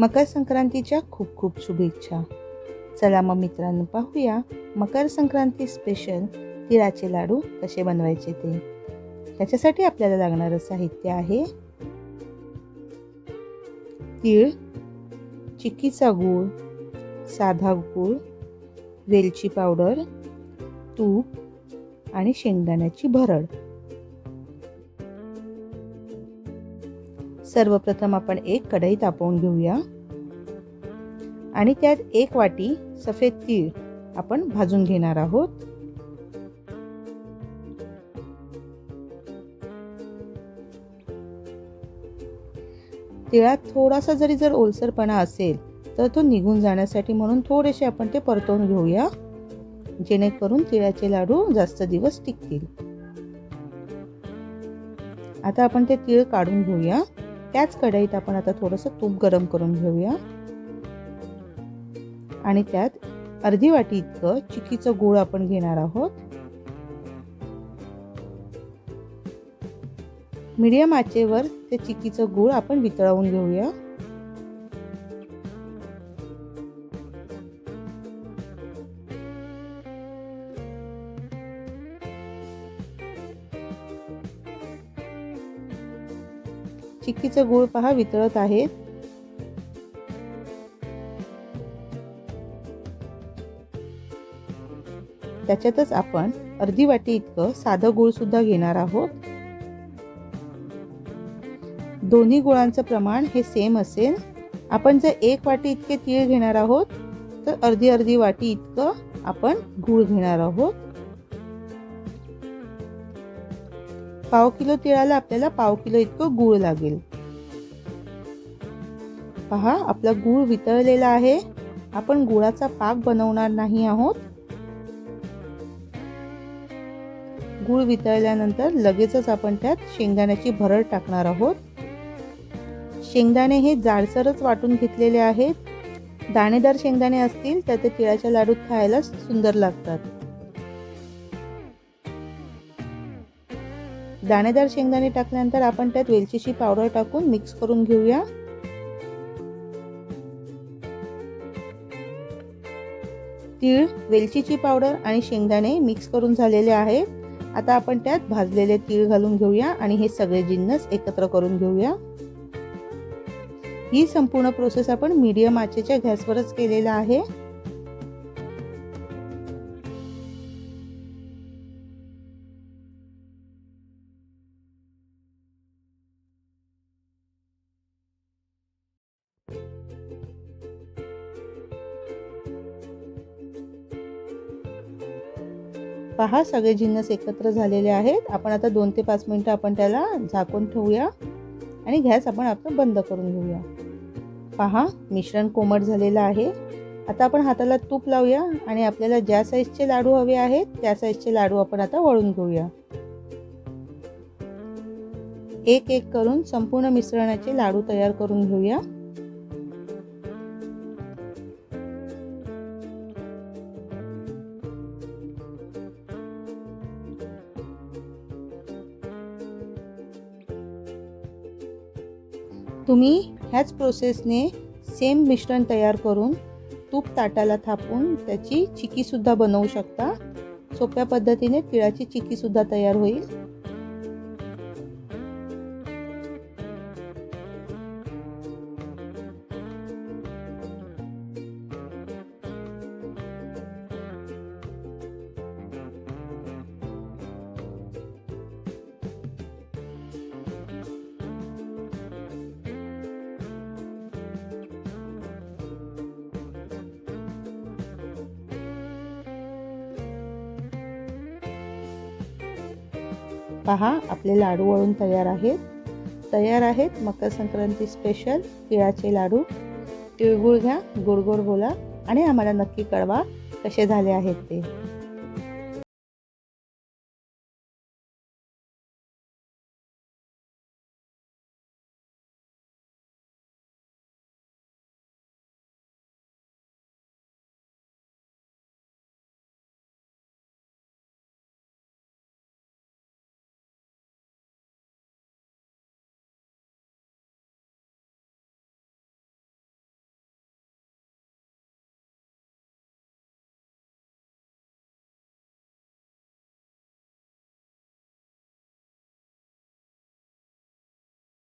मकर संक्रांतीच्या खूप खूप शुभेच्छा. चला मग मित्रांनो पाहूया मकर संक्रांती स्पेशल तिळाचे लाडू कसे बनवायचे ते. त्याच्यासाठी आपल्याला लागणारं साहित्य आहे तीळ चिक्कीचा गूळ साधा गूळ वेलची पावडर तूप आणि शेंगदाण्याची भरड. सर्वप्रथम आपण एक कढई तापवून घेऊया. आणि त्यात एक वाटी सफेद तीळ आपण भाजून घेणार आहोत. तिळात थोडासा जरी जर ओलसरपणा असेल तर तो निघून जाण्यासाठी म्हणून थोडेसे आपण ते परतवून घेऊया जेणेकरून तिळाचे लाडू जास्त दिवस टिकतील. आता आपण ते तिळ काढून घेऊया. त्याच कढईत आपण आता थोडंसं तूप गरम करून घेऊया. आणि त्यात अर्धी वाटी इतकं चिकीचं गूळ आपण घेणार आहोत. मीडियम आचेवर ते चिकीचं गूळ आपण वितळवून घेऊया. चिक्कीचं गूळ पहा वितळत आहेत त्याच्यातच आपण अर्धी वाटी इतकं साधं गूळ सुद्धा घेणार आहोत. दोन्ही गुळांचं प्रमाण हे सेम असेल. आपण जर एक वाटी इतके तीळ घेणार आहोत तर अर्धी अर्धी वाटी इतकं आपण गूळ घेणार आहोत. पाव किलो तिळाला आपल्याला पाव किलो इतकं गूळ लागेल. पहा आपला गूळ वितळलेला आहे. आपण गुळाचा पाक बनवणार नाही आहोत. गूळ वितळल्यानंतर लगेचच आपण त्यात शेंगदाण्याची भरड टाकणार आहोत. शेंगदाणे हे जाडसरच वाटून घेतलेले आहेत. दाणेदार शेंगदाणे असतील तर ते तिळाच्या लाडूत खायला सुंदर लागतात. दाणेदार शेंगदाणे टाकल्यानंतर आपण त्यात वेलचीची पावडर टाकून मिक्स करून घेऊया. तीळ वेलचीची पावडर आणि शेंगदाणे मिक्स करून झालेले आहेत. आता आपण त्यात भाजलेले तीळ घालून घेऊया आणि हे सगळे जिन्नस एकत्र करून घेऊया. ही संपूर्ण प्रोसेस आपण मीडियम आचेच्या गॅसवरच केलेला आहे. पहा सगळे जिन्नस एकत्र झालेले आहेत. आपण आता दोन ते पाच मिनटं आपण त्याला झाकून ठेवूया. आणि गॅस आपण आपण बंद करून घेऊया. पहा मिश्रण कोमट झालेलं आहे. आता आपण हाताला तूप लावूया आणि आपल्याला ज्या साईजचे लाडू हवे आहेत त्या साईजचे लाडू आपण आता वळून घेऊया. एक एक करून संपूर्ण मिश्रणाचे लाडू तयार करून घेऊया. तुम्ही ह्याच प्रोसेसने सेम मिश्रण तयार करून तूप ताटाला थापून त्याची चिकीसुद्धा बनवू शकता. सोप्या पद्धतीने तिळाची चिकीसुद्धा तयार होईल. पहा आपले लाडू वळून तयार आहेत. तयार आहेत मकर संक्रांती स्पेशल तिळाचे लाडू. तिळगुळ घ्या गोड गोड बोला आणि आम्हाला नक्की कळवा कसे झाले आहेत ते.